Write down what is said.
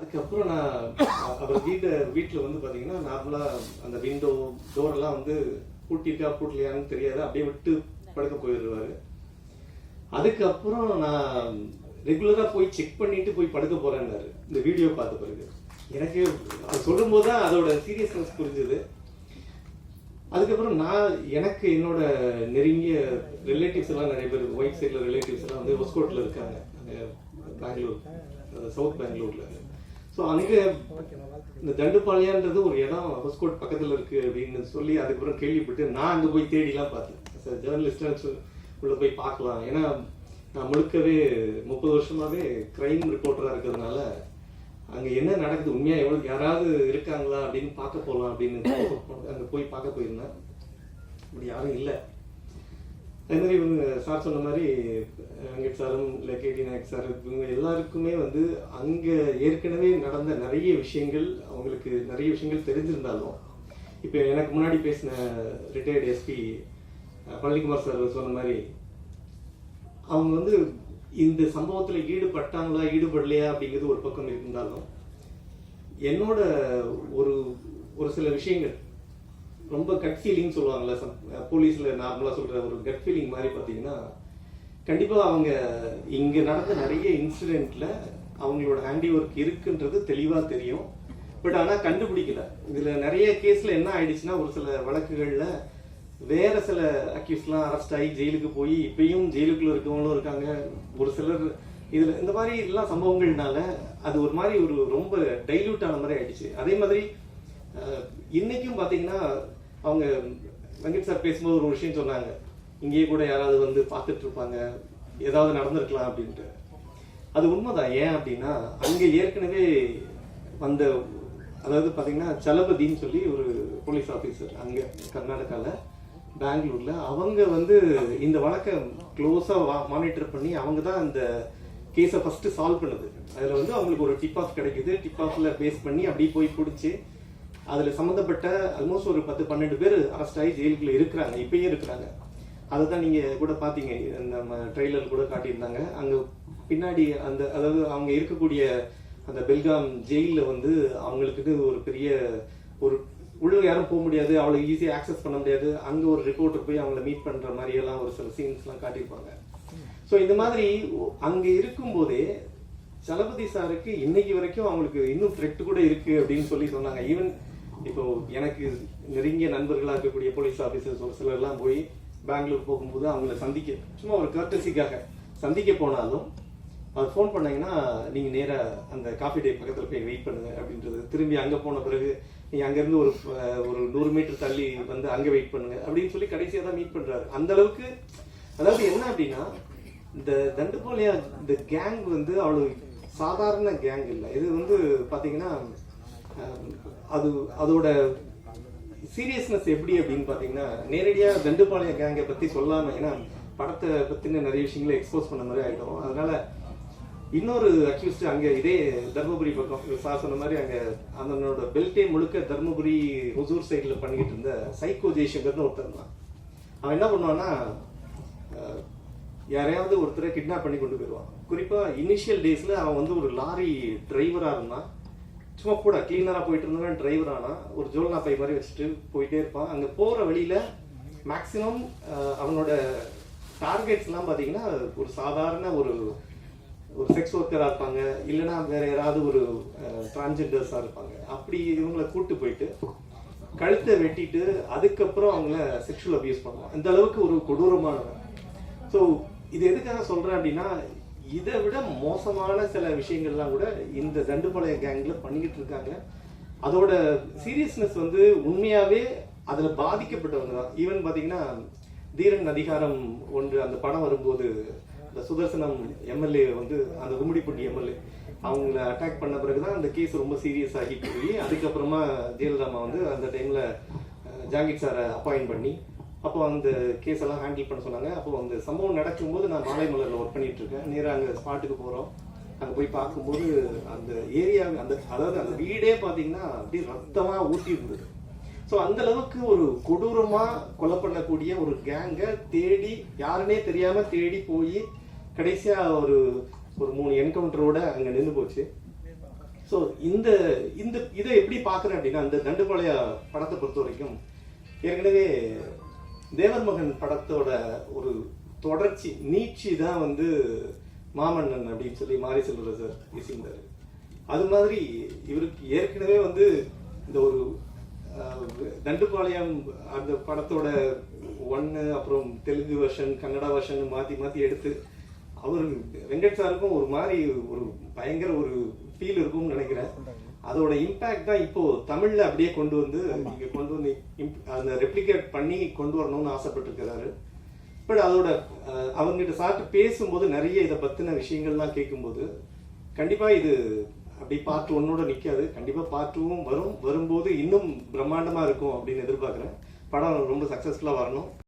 அதுக்கப்புறம் நான் அப்புறம் வீட்டு வீட்டில் வந்து பார்த்தீங்கன்னா நார்மலாக அந்த விண்டோ டோரெல்லாம் வந்து பூட்டிருக்கா பூட்டலையான்னு தெரியாது. அப்படியே விட்டு படுக்க போயிடுவாரு. அதுக்கப்புறம் நான் ரெகுலராக போய் செக் பண்ணிட்டு போய் படுக்க போறேன்னாரு. இந்த வீடியோ பார்த்த பிறகு. எனக்கு அது சொல்லும்போது தான் அதோட சீரியஸ்னஸ் புரிஞ்சுது. அதுக்கப்புறம் நான் எனக்கு என்னோட நெருங்கிய ரிலேட்டிவ்ஸ் எல்லாம் நிறைய பேர் ஒயிட் சைடில் ரிலேட்டிவ்ஸ் எல்லாம் வந்து ஒஸ்கோட்டில் இருக்காங்க. பெங்களூர் சவுத் பெங்களூர்ல ஸோ அங்கே இந்த தண்டுப்பாளையன்றது ஒரு இடம் ஹொஸ்கோட் பக்கத்தில் இருக்கு அப்படின்னு சொல்லி அதுக்கப்புறம் கேள்விப்பட்டு நான் அங்கே போய் தேடிலாம் பார்த்தேன். ஜேர்னலிஸ்டாக உள்ள போய் பார்க்கலாம். ஏன்னா நான் முழுக்கவே முப்பது வருஷமாவே கிரைம் ரிப்போர்ட்டராக இருக்கிறதுனால அங்க என்ன நடக்குது உண்மையா எவ்வளவு யாராவது இருக்காங்களா அப்படின்னு பார்க்க போகலாம் அப்படின்னு அங்க போய் பார்க்க போயிருந்தேன். அப்படி யாரும் இல்லை. அதே மாதிரி இவங்க சார் சொன்ன மாதிரி வெங்கட் சாரும் இல்லை கேடி நாயக் சார் இவங்க எல்லாருக்குமே வந்து அங்கே ஏற்கனவே நடந்த நிறைய விஷயங்கள் அவங்களுக்கு நிறைய விஷயங்கள் தெரிஞ்சிருந்தாலும் இப்போ எனக்கு முன்னாடி பேசின ரிட்டையர்டு எஸ்பி பழனிக்குமார் சார் சொன்ன மாதிரி அவங்க வந்து இந்த சம்பவத்தில் ஈடுபட்டாங்களா ஈடுபடலையா அப்படிங்கிறது ஒரு பக்கம் இருந்தாலும் என்னோட ஒரு ஒரு சில விஷயங்கள் ரொம்ப கட் ஃபீலிங் சொல்லுவாங்கல்ல சம்- போலீஸ்ல நார்மலா சொல்ற ஒரு கட் ஃபீலிங் மாதிரி பாத்தீங்கன்னா கண்டிப்பா அவங்க இங்க நடந்த நிறைய இன்சிடென்ட்ல அவங்களோட ஹேண்டி ஒர்க் இருக்குன்றது தெளிவா தெரியும். பட் ஆனா கண்டுபிடிக்கல. இதுல நிறைய கேஸ்ல என்ன ஆயிடுச்சுன்னா ஒரு சில வழக்குகள்ல வேற சில அக்யூஸ்லாம் அரெஸ்ட் ஆகி ஜெயிலுக்கு போய் இப்பயும் ஜெயிலுக்குள்ள இருக்கவங்களும் இருக்காங்க. ஒரு சிலர் இதுல இந்த மாதிரி எல்லாம் சம்பவங்கள்னால அது ஒரு மாதிரி ஒரு ரொம்ப டைல்யூட் ஆன மாதிரி ஆயிடுச்சு. அதே மாதிரி இன்றைக்கும் இன்னைக்கும் அவங்க வெங்கட் சார் பேசும்போது ஒரு விஷயம் சொன்னாங்க. இங்கேயே கூட யாராவது வந்து பார்த்துட்டு இருப்பாங்க. ஏதாவது நடந்திருக்கலாம் அப்படின்ட்டு. அது உண்மைதான். ஏன் அப்படின்னா அங்கே ஏற்கனவே வந்த அதாவது பார்த்தீங்கன்னா சலபதின்னு சொல்லி ஒரு போலீஸ் ஆஃபீஸர் அங்கே கர்நாடகாவில் பெங்களூரில் அவங்க வந்து இந்த வழக்கை வா மானிட்டர் பண்ணி அவங்க தான் இந்த கேஸை ஃபஸ்ட்டு சால்வ் பண்ணுது. அதில் வந்து அவங்களுக்கு ஒரு டிப் ஆஃப் கிடைக்குது. டிப் ஆஃபில் பேஸ் பண்ணி அப்படியே போய் பிடிச்சி அதில் சம்மந்தப்பட்ட ஆல்மோஸ்ட் ஒரு பத்து பன்னெண்டு பேர் அரெஸ்ட் ஆகி ஜெயிலுக்குள்ள இருக்கிறாங்க இப்பயும் இருக்கிறாங்க. அதை தான் நீங்கள் கூட பார்த்தீங்க நம்ம ட்ரெய்லர் கூட காட்டியிருந்தாங்க. அங்கே பின்னாடி அந்த அதாவது அவங்க இருக்கக்கூடிய அந்த பெல்காம் ஜெயிலில் வந்து அவங்களுக்குன்னு ஒரு பெரிய ஒரு உள்ள யாரும் போக முடியாது அவ்வளோ ஈஸியாக ஆக்சஸ் பண்ண முடியாது. அங்கே ஒரு ரிப்போர்ட்டர் போய் அவங்கள மீட் பண்ணுற மாதிரியெல்லாம் ஒரு சில சீன்ஸ்லாம் காட்டியிருப்பாங்க. ஸோ இந்த மாதிரி அங்கே இருக்கும்போதே சலபதி சாருக்கு இன்னைக்கு வரைக்கும் அவங்களுக்கு இன்னும் த்ரெட் கூட இருக்கு அப்படின்னு சொல்லி சொன்னாங்க. ஈவன் இப்போ எனக்கு நெருங்கிய நண்பர்களாக இருக்கக்கூடிய போலீஸ் ஆஃபீஸர்ஸ் ஒரு சிலர்லாம் போய் பெங்களூர் போகும்போது அவங்கள சந்திக்க சும்மா ஒரு கர்டசிக்காக சந்திக்க போனாலும் அவர் ஃபோன் பண்ணீங்கன்னா நீங்கள் நேராக அந்த காஃபி டே பக்கத்தில் போய் வெயிட் பண்ணுங்க அப்படின்றது. திரும்பி அங்கே போன பிறகு நீங்கள் அங்கேருந்து ஒரு ஒரு நூறு மீட்டர் தள்ளி வந்து அங்கே வெயிட் பண்ணுங்க அப்படின்னு சொல்லி கடைசியாக தான் மீட் பண்ணுறாரு அந்த அளவுக்கு அதாவது என்ன அப்படின்னா இந்த தண்டுபோலியா இந்த கேங் வந்து அவ்வளோ சாதாரண கேங் இல்லை. இது வந்து பார்த்தீங்கன்னா அது அதோட சீரியஸ்னஸ் எப்படி அப்படின்னு பார்த்தீங்கன்னா நேரடியாக தண்டுபாளைய கேங்கை பற்றி சொல்லாமல் ஏன்னா படத்தை பற்றின நிறைய விஷயங்களை எக்ஸ்போஸ் பண்ண மாதிரி ஆகிடும் அதனால இன்னொரு அக்யூஸ்ட் அங்கே இதே தர்மபுரி பக்கம் சார் சொன்ன மாதிரி அங்கே அதனோட பெல்ட்டே முழுக்க தர்மபுரி ஹுசூர் சைடில் பண்ணிக்கிட்டு இருந்த சைக்கோ ஜெய்சங்கர்னு ஒருத்தர் தான் அவன் என்ன பண்ணுவான்னா யாரையாவது ஒருத்தரை கிட்னாப் பண்ணி கொண்டு போயிடுவான். குறிப்பாக இனிஷியல் டேஸில் அவன் வந்து ஒரு லாரி டிரைவராக இருந்தான். சும்மா கூட கிளீனராக போயிட்டு இருந்தவன் டிரைவர் ஆனா ஒரு ஜோல்னா பை மாதிரி வச்சுட்டு போயிட்டே இருப்பான். அங்கே போற வழியில மேக்சிமம் அவனோட டார்கெட்ஸ்லாம் பார்த்தீங்கன்னா ஒரு சாதாரண ஒரு ஒரு செக்ஸ் ஒர்க்கராக இருப்பாங்க. இல்லைன்னா வேற யாராவது ஒரு டிரான்ஜெண்டர்ஸாக இருப்பாங்க. அப்படி இவங்களை கூட்டு போயிட்டு கழுத்தை வெட்டிட்டு அதுக்கப்புறம் அவங்கள செக்ஷுவல் அபியூஸ் பண்ணுவான். அந்த அளவுக்கு ஒரு கொடூரமானவன். ஸோ இது எதுக்காக சொல்கிறேன் அப்படின்னா இதை விட மோசமான சில விஷயங்கள்லாம் கூட இந்த தண்டுபாளைய கேங்ல பண்ணிக்கிட்டு இருக்காங்க. அதோட சீரியஸ்னஸ் வந்து உண்மையாவே அதுல பாதிக்கப்பட்டவங்க தான். ஈவன் பாத்தீங்கன்னா தீரன் அதிகாரம் ஒன்று அந்த படம் வரும்போது இந்த சுதர்சனம் எம்எல்ஏ வந்து அந்த கும்மிடிப்பட்டி எம்எல்ஏ அவங்கள அட்டாக் பண்ண பிறகுதான் அந்த கேஸ் ரொம்ப சீரியஸ் ஆகி போய் அதுக்கப்புறமா ஜெயலலிதா வந்து அந்த டைம்ல அஹ், ஜாங்கிர் சாரை அப்பாயின்ட் பண்ணி அப்போ அந்த கேஸ் எல்லாம் ஹேண்டில் பண்ண சொன்னாங்க. அப்போ அந்த சம்பவம் நடக்கும்போது நான் மாலைமலர்ல ஒர்க் பண்ணிட்டு இருக்கேன். நேரா அங்க ஸ்பாட்டுக்கு போறோம். அங்க போய் பார்க்கும்போது அந்த ஏரியா அந்த அதாவது அந்த வீடே பாத்தீங்கன்னா அப்படியே ரத்தமா ஊட்டி இருந்தது. ஸோ அந்த அளவுக்கு ஒரு கொடூரமா கொலை பண்ணக்கூடிய ஒரு கேங்கை தேடி யாருன்னே தெரியாம தேடி போய் கடைசியா ஒரு ஒரு மூணு என்கவுண்டரோட அங்க நின்று போச்சு. ஸோ இந்த இந்த இதை எப்படி பார்க்குறேன் அப்படின்னா அந்த தண்டுபாளைய படத்தை பொறுத்த வரைக்கும் ஏற்கனவே தேவர் மகன் படத்தோட ஒரு தொடர்ச்சி நீட்சி தான் வந்து மாமன்னன் அப்படின்னு சொல்லி மாரி செல்வராஜ் சார் இசைந்தார் அது மாதிரி இவருக்கு ஏற்கனவே வந்து இந்த ஒரு தண்டுபாளையம் அந்த படத்தோட ஒன்று அப்புறம் தெலுங்கு வெர்ஷன் கன்னடா வருஷன் மாற்றி மாற்றி எடுத்து அவர் வெங்கட் சாருக்கும் ஒரு மாதிரி ஒரு பயங்கர ஒரு ஃபீல் இருக்கும்னு நினைக்கிறேன். அதோட இம்பாக்ட் தான் இப்போ தமிழ்ல அப்படியே கொண்டு வந்து இங்க கொண்டு வந்து அந்த ரெப்ளிகேட் பண்ணி கொண்டு வரணும்னு ஆசைப்பட்டிருக்கிறாரு. பட் அதோட அவங்ககிட்ட சாப்பிட்டு பேசும்போது நிறைய இதை பத்தின விஷயங்கள்லாம் கேட்கும்போது கண்டிப்பா இது அப்படி பார்ட் ஒன்னோட நிக்காது. கண்டிப்பா பார்ட் டூவும் வரும். வரும்போது இன்னும் பிரம்மாண்டமா இருக்கும் அப்படின்னு எதிர்பார்க்கிறேன். படம் ரொம்ப சக்சஸ்ஃபுல்லா வரணும்.